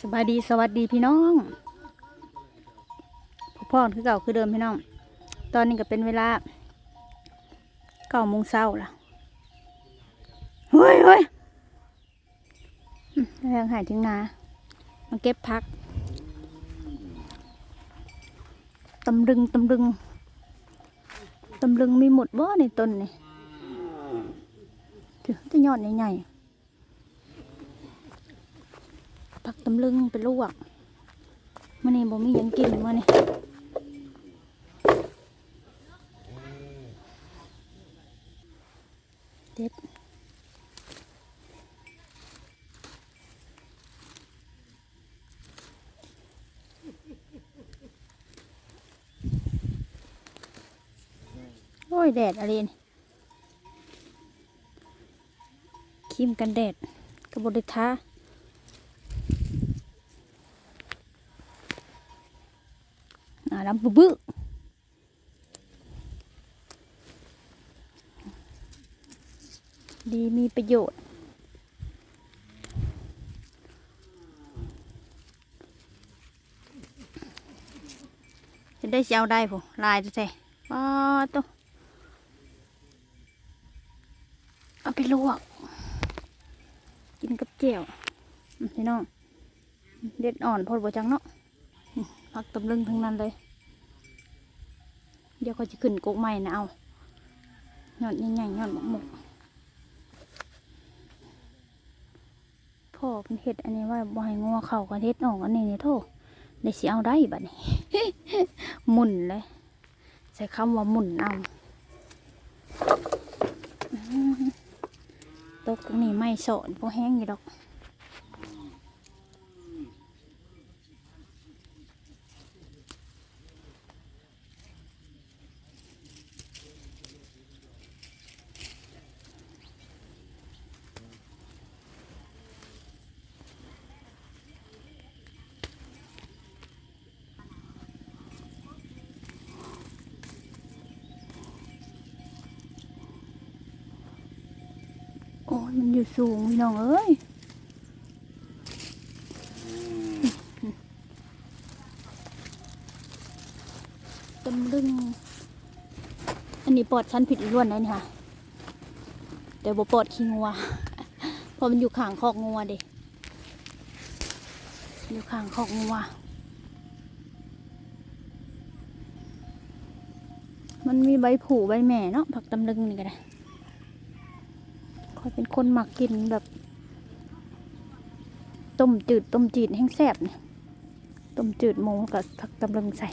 สบายดีสวัสดีพี่น้องพ่อพ่อคือเก่าคือเดิมพี่น้อง ตอนนี้ก็เป็นเวลาเก้าโมงเช้าละเฮ้ยเฮ้ยอืมแรงหายถึงนามาเก็บพักตำลึงตำลึงตำลึงมีหมดบ่ในต้นนี่ถือจะยอดใหญ่ๆ ผัก ตำลึงเป็นลวกมื่อนี้บ่มียังกินมื่อนี้เด็ดโอ้ย แดดอะไรนี่ครีมกันแดดกระบอกได้ทา อ่าดำบึ้ดีมีประโยชน์ จะได้เชียวได้ผมลายจะใส่ป้าตัวเอาไปลวก กินกับเจียวพี่น้อง เด็ดอ่อนพอดบ่จังเนาะพักตำลึงทั้งนั้นเลย ดี๋ยวเขาจะขึ้นกกใหม่นะเอายอดใหญ่ๆยอดหมกๆพ่อเป็นเห็ดอันนี้ว่าบ่ให้งัวเข่ากันเห็ดออกอันนี้นี่โทษได้สิเอาได้บัดนี้ หมุนเลยใช้คำว่าหมุนเอาตกตรงนี้ไม่สอนพอแห้งอยู่ดอก มันอยู่สูงพี่น้องเอ้ยตำลึง อันนี้ปอดชั้นผิดล้วนเลยนี่ค่ะ แต่บ่ปอดขี้งัวเพราะมันอยู่ข้างคอกงัวเด็อยู่ข้างคอกงัว มันมีใบผูใบแม่เนาะผักตำลึงนี่ก็ได้ อยเป็นคนหมักกินแบบ ต้มจืดต้มจืดแห้งแซ่บเนี่ยต้มจืดหมูกับผักตำลึงใส่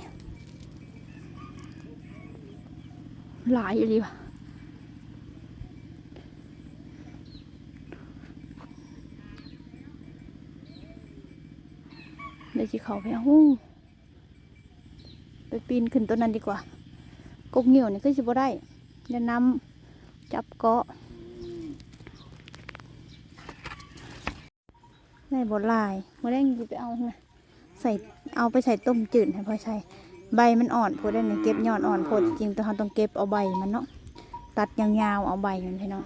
หลายอะไรวะเดี๋ยวจะเขาไปเอาไปปีนขึ้นต้นนั้นดีกว่ากกเหนียวนี่ก็จะบ่ได้เดี๋ยวนำจับเกาะ ได้บดลายมาได้ยิไปเอาไงใส่เอาไปใส่ต้มจืดให้พอใช้ใบมันอ่อนโพดได้เนี่ยเก็บยอดอ่อนโพดจริงแต่เราต้องเก็บเอาใบมันเนาะตัดยาวๆเอาใบมันพี่เนาะ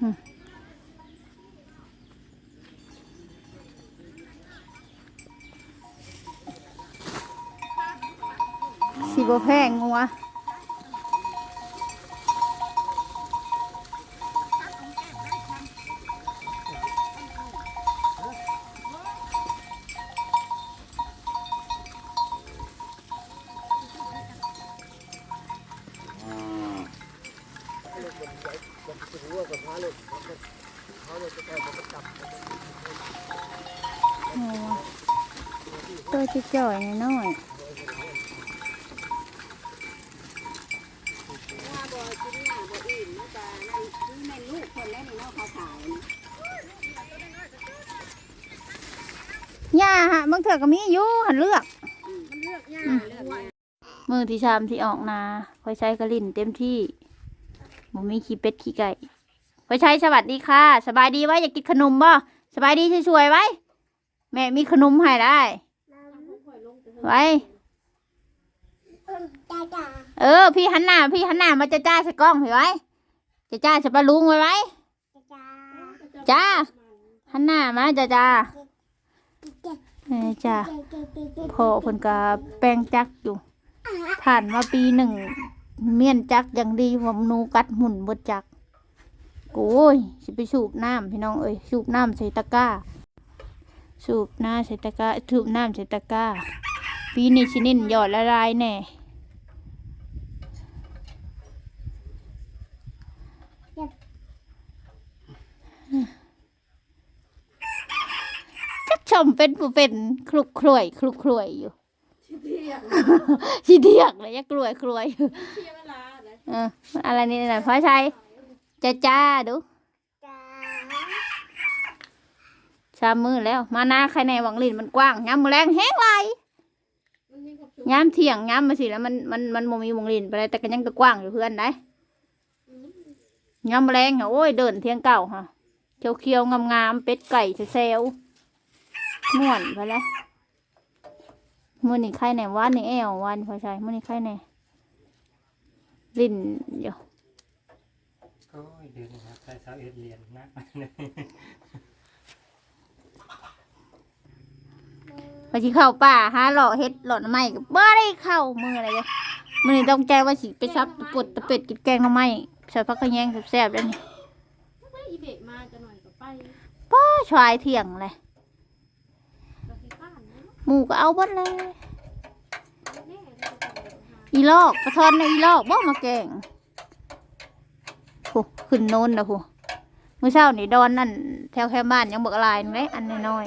อืมสีบแพงงัว เนาะเขาขายนะๆย่าฮะบางเถื่อก็มีอยู่หันเลือกมันเลือกยากเลือกยากมือที่ชามที่ออกนาคอยใช้กระลิ่นเต็มที่บ่มีขี้เป็ดขี้ไก่คอยใช้สวัสดีค่ะ สบายดีไว้ อยากกินขนมบ่สบายดีช่วยๆไว้ แม่มีขนมให้ได้ ไว้จ้าจ้าเออ พี่หันหน้า พี่หันหน้ามาจะจ้าใส่กล้องเห็นไว้จะจ้าใส่ปลาลุงไว้ไว้จ้าจ้าหันหน้ามาจ้าจ้าเออจ้าพอเพิ่นก็แปลงจักอยู่ ผ่านมาปีหนึ่ง เมียนจักอย่างดีผมนูกัดหมุนบดจักโอ้ยสิไปสูบน้ำพี่น้องเอ้ยสูบน้ำใส่ตะกร้า สูบน้ำใส่ตะกร้าสูบน้ำใส่ตะกร้า ปีนี้ชินินหยอดละลายแน่จักชมเป็นผู้เป็นคลุกคลวยคลุกคลวยอยู่ชีเดียกเลยยักกลวยกลวยเอออะไรนี่นะพ่อชัยจ้าจ้าดู ชามมือแล้ว มาหน้าใครในหวังลินมันกว้างย้ำมือแรงแห้งไรย้ำเที่ยงย้ำมาสิแล้วมันมันมันโมมีหวังลินไปเลยแต่ก็ยังก็กว้างอยู่เพื่อนได้ย้ำมือแรงเหรอโอ้ยเดินเที่ยงเก่าฮะเขียวเขียวๆงามเป็ดไก่เซลๆม่วนไปแล้วมื่อนี้ไข่ไหนวันนี่แอววันพอใช่มื่อนี้ไข่ไหนลินเดี๋ยวก็เดือนนะครับใส่สาวเอ็ดเรียญนะ พอสิเข้าป่าหาหล่อเฮ็ดหล่อนไม้ก็บ่ได้เข้ามืออะไรเลยมือนี้ต้องใจว่าสิไปซับตะปดตะเป็ดกินแกงหน่อไม้ใส่ผักกระแยงแซ่บๆแล้วนี่ไม่อีเบกมาจะหน่อยก็ไปป้อชายเที่ยงเลยหมูก็เอาบดเลยอีลอกกระทอนในอีลอกบ่มาแกงโหขึ้นโน้นนะโหเมื่อเช้านี่ดอนนั่นแถวแค่บ้านยังบอกลายนึงเลยอันน้อย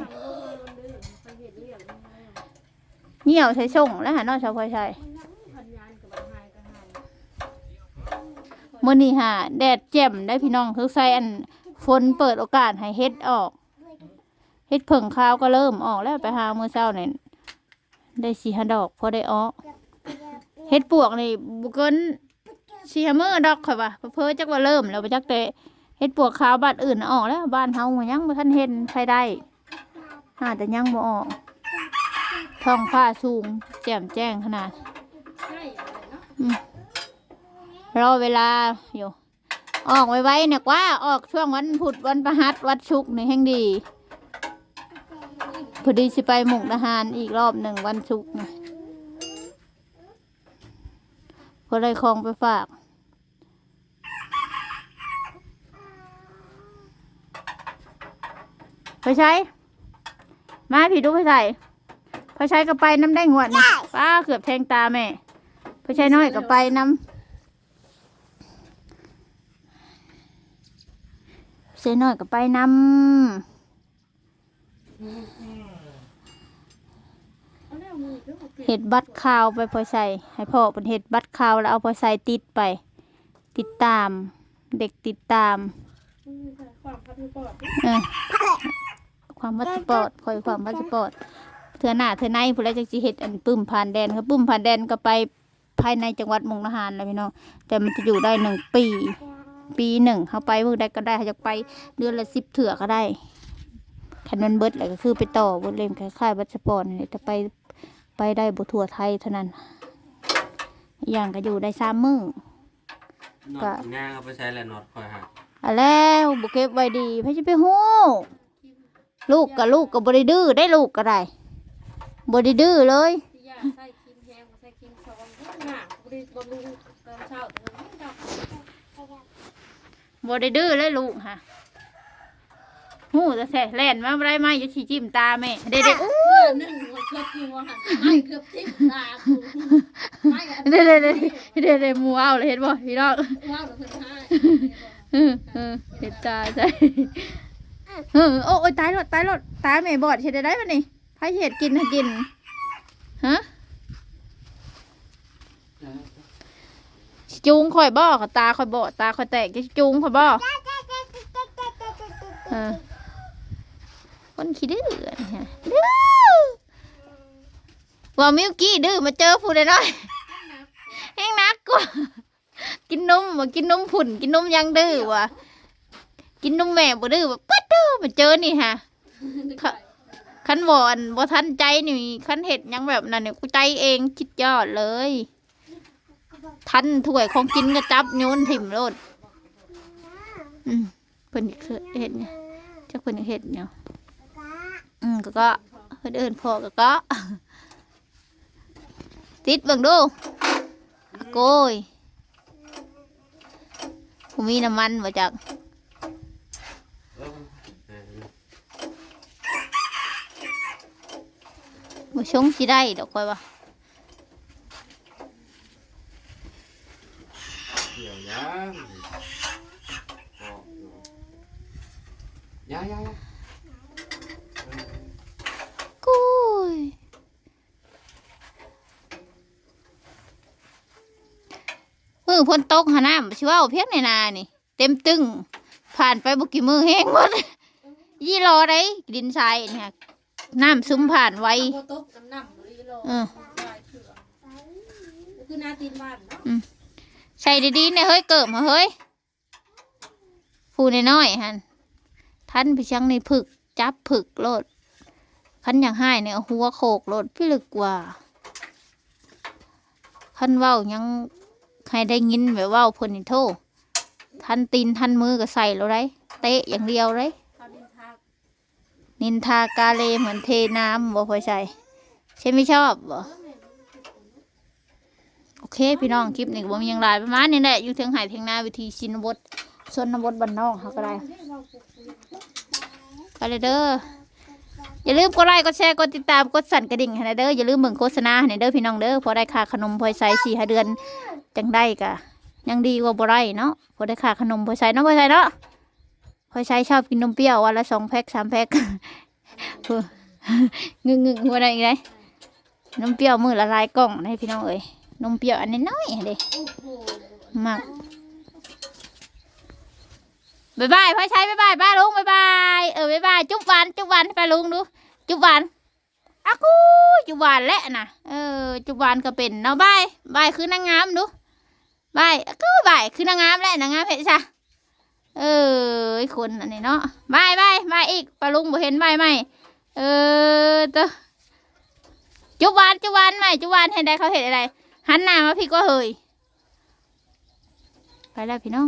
เหี่ยวใส่ส่งแล้วหาน้อยชาวพอใช่มันยังพันยานกับบังไฮก็หายมื่อนี้ฮะแดดแจ่มได้พี่น้องคือใส่อันฝนเปิดโอกาสให้เฮ็ดออกเฮ็ดเผิงข้าวก็เริ่มออกแล้วไปหาเมื่อเช้าเนี่ยได้สีหดอกพอได้ออกเฮ็ดปวกนี่บุเกินสีหามือดอกข่อยว่าเพิ่อจักว่าเริ่มแล้วไปจักแต่เฮ็ดปวกขาวบ้านอื่นนะออกแล้วบ้านเฮายังบ่ทันเห็นใครได้หาแต่ยังบ่ออก ท้องฟ้าสูง แจ่มแจ้งขนาดอะไรอเวลาอยู่ ออกไว้ๆเนี่ยกว่า ออกช่วงวันพุธวันประหัสวันศุกร์นี่แห่งดี พอดีสิไปหมุกทหารอีกรอบหนึ่งวันศุกร์นะก็เลยคลองไปฝากไปใช้ มาพี่ดูไปใส่ ไปใช้ก็ไปน้ำได้งวดนี่ป้าเกือบแทงตาแม่ไปใช้น้อยก็ไปน้ำเสียหน่อยก็ไปนเอาแล้วมือก็โอเคำเห็ดบัตรข่าวไปพอใส่ให้พ่อเป็นเห็ดบัตรข่าวแล้วเอาพอใส่ติดไป ติดตาม เด็กติดตามมือค่ะความพัฒนาปอดเออความวัสปอร์ตคอยความวัสปอร์ต เถื่อหน้าเถื่อในผู้ใดจักสิเห็ดอันปึ้มผ่านแดนครับปึ้มผ่านแดนก็ไปภายในจังหวัดมุกดาหารแล้วพี่น้องแต่มันจะอยู่ได้หนึ่งปี ปีหนึ่งเขาไปเมื่อใดก็ได้เขาจะไปเดือนละสิบเถื่อก็ได้คันมันเบิดอะไรก็คือไปต่อเบิดเลมคล้ายๆบัตรสปอร์ตนี่แต่ไปไปได้บทั่วไทยเท่านั้นอีกอย่างก็อยู่ได้สามมือนอก็ ดง่ายเอาไปใช้แหละนอดคอยหักอะแล้วบุเก็บไว้ดีพี่จะไปหู้ลูกกับลูกกับบริดื้อได้ลูกก็ได้ บริดื้อเลย ที่ยาใส่ครีมแห้งใส่ครีมซองหนาบริบำรุงตอนเช้าตอนนี้ดอกบริดื้อเลยลูกฮะหูจะแส่แล่นมาบ่ได้ไหมาจะชี้จิ้มตาแม่เด็ดๆอู้เพื่อหนึ่งวันเกือบกี่วันไม่เกือบสิบตาคุณไม่กันเด็ดเด็ดเด็ดเด็ดเด็ดหมูเอาเลยเห็นบ่พี่น้องว้าวเพิ่งให้เออเออเห็นตาใช่เออโอ้ยตายรถตายรถตาแม่บอดเห็ดได้ปะนี่ ไผเห็ดกินให้กินฮะจูงข่อยบ่กับตาข่อยบอดตาข่อยแตกจะจูงข่อยบ่เออคนขี้ดื้ออันนี้ฮะดื้อว่ามิวกี้ดื้อมาเจอผู้ใดน้อยแห้งนักกว่ากินนมว่ากินนมผุ่น กินนมยังดื้อว่ะกินนมแม่บ่ดื้อว่าปัดดื้อมาเจอนี่ฮะ คันวอนบ่ทันใจนี่คันเห็ดยังแบบนั้นเนี่ยกูใจเองคิดยอดเลย ทันถ้วยของกินก็จับโยนถิ่มโลดอืมเพิ่นเคยเห็นเนี่ยจักเพิ่นเฮ็ดเนาะอืมก็ก็เพิ่นเอิ้นพ่อก็ก็ติดเบิ่งดูโกยกูมีน้ำมันบ่จัก เออเออ บ่ชงสิได้ดอกค่อยว่าเดี๋ยวยังออกอยู่ยายายากูยมือพ้นตกหาน้ำชิว่าเพียงในนานี่ เต็มตึง ผ่านไปบุกี่มือแห้งหมดยี่รอได้ดินทรายเนี่ย น้ำซุ่มผ่านไวโบตกน้ำหนักเลยโลเออ ลายเถื่อนคือหนาตีนบ้านเนาะใส่ดีๆเนี่ยเฮ้ยเกิบมาเฮ้ยผู้น้อยๆฮันท่านพี่ช่างในผึก จับผึกโลดขันอย่างให้เนี่ยเอาหัวโขกโลดพี่ลึกกว่าขันเว้ายังใครได้ยินแบบเว้าเพนนิโทท่านตีนท่านมือก็ใส่แล้วได้เตะอย่างเดียวเลยเขาดินทาก นินทากาเลเหมือนเทน้ำบ่พอใส่ใช่ไม่ชอบบ่โอเค พี่น้องคลิปนี้ก็บ่มีหยังหลประมาณนี้แหละอยู่เทิงไห่เทิงนาวิธีชินบทชนบทบ้านนอกเขาก็ได้ไปเลยเด้ออย่าลืมกดไลค์กดแชร์กดติดตามกดสั่นกระดิ่งให้นะเด้ออย่าลืมเบิ่งโฆษณาให้นะเด้อพี่น้องเด้อพอได้ค่าขนมพอใช้สี่ห้าเดือนจังได้กะยังดีกว่าบ่ได้เนาะพอได้ค่าขนมพอใช้เนาะพอใช้เนาะ พอใช้ชอบกินนมเปรี้ยววันละสองแพ็คสามแพ็คเอองึงงึงหัวได้อีกเลยนมเปรี้ยวมือละลายกล่องให้พี่น้องเอ้ยนมเปรี้ยวอันน้อยๆเด้มากบายบายพ่อใช้บายบายป้าลุงบายบายเออบายบายจุ๊บหวานจุ๊บหวานให้ป้าลุงดู จุ๊บหวานอากูจุ๊บหวานแหละนะเออจุ๊บหวานก็เป็นเนาะบายบายคือนางงามดูบายอากูบายคือนางงามแหละนางงามเห็นซะ เออคนอันนี้เนาะบายบายบาอีกป้าลุงบ่เห็นบายไหมเออตัวจุ๊บวานจุบวานไหมจุบวานเห็นได้เขาเห็นอะไรหันหน้ามาพี่ก็เฮยไปแล้วพี่น้อง